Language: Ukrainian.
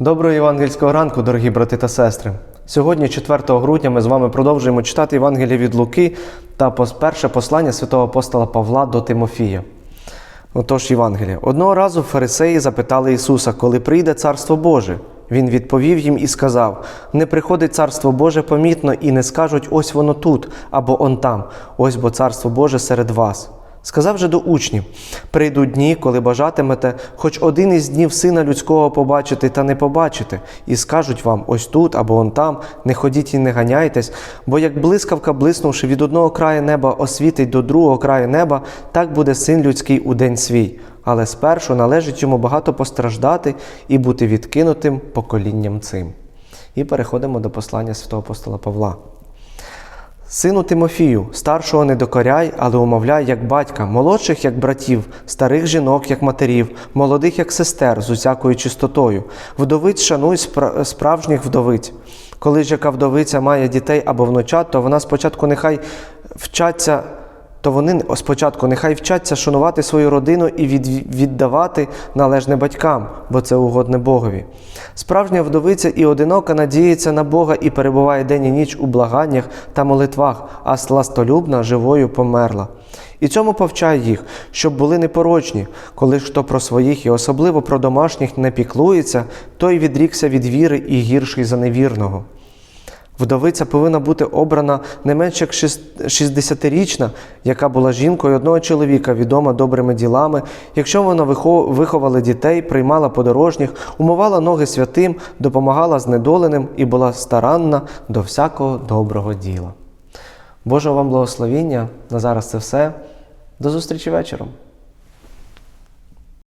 Доброго євангельського ранку, дорогі брати та сестри. Сьогодні, 4 грудня, ми з вами продовжуємо читати Євангеліє від Луки та перше послання святого апостола Павла до Тимофія. Отож, Євангеліє. Одного разу фарисеї запитали Ісуса, коли прийде Царство Боже. Він відповів їм і сказав: Не приходить Царство Боже помітно, і не скажуть ось воно тут або он там, ось бо Царство Боже серед вас. Сказав же до учнів: прийдуть дні, коли бажатимете хоч один із днів сина людського побачити та не побачити, і скажуть вам ось тут або он там, не ходіть і не ганяйтесь, бо як блискавка, блиснувши від одного краю неба, освітить до другого краю неба, так буде син людський у день свій. Але спершу належить йому багато постраждати і бути відкинутим поколінням цим. І переходимо до послання святого апостола Павла. Сину Тимофію, старшого не докоряй, але умовляй як батька, молодших як братів, старих жінок як матерів, молодих як сестер з усякою чистотою. Вдовиць шануй спра- справжніх вдовиць. Коли ж яка вдовиця має дітей або внучат, то вона спочатку нехай вчаться. То вони спочатку нехай вчаться шанувати свою родину і віддавати належне батькам, бо це угодне Богові. Справжня вдовиця і одинока надіється на Бога і перебуває день і ніч у благаннях та молитвах, а сластолюбна живою померла. І цьому повчай їх, щоб були непорочні, коли хто про своїх і особливо про домашніх не піклується, той відрікся від віри і гірший за невірного. Вдовиця повинна бути обрана не менш як 60-річна, яка була жінкою одного чоловіка, відома добрими ділами, якщо вона виховала дітей, приймала подорожніх, умивала ноги святим, допомагала знедоленим і була старанна до всякого доброго діла. Божого вам благословіння. На зараз це все. До зустрічі вечором.